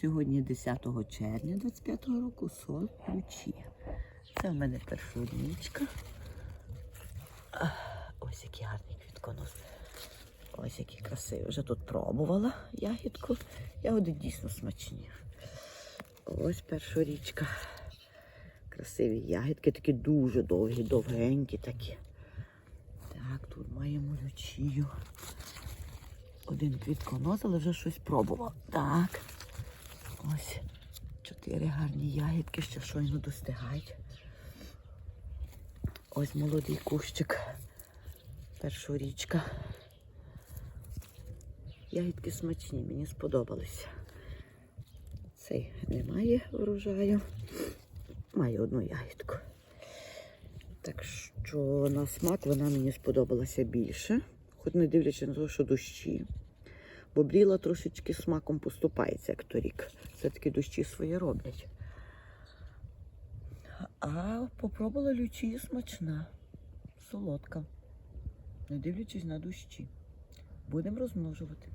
Сьогодні 10 червня 25 року сорт ключі. Це в мене першорічка. А, Ось який гарний квітконос. Ось який красивий. Вже тут пробувала ягідку. Ягоди дійсно смачні. Ось першорічка. Красиві ягідки, такі дуже довгі, довгенькі такі. Так, тут маємо лючію. Один квітконос, але вже щось пробував. Так. Ось чотири гарні ягідки, ще щойно достигають. Ось молодий кущик. Першорічка. Ягідки смачні, мені сподобалися. Цей немає врожаю. Має одну ягідку. Так що на смак вона мені сподобалася більше, хоч не дивлячись на те, що дощі. Бо бріла трошечки смаком поступається, як торік. Все-таки дощі свої роблять. А попробувала лючі смачна, солодка. Не дивлячись на дощі. Будемо розмножувати.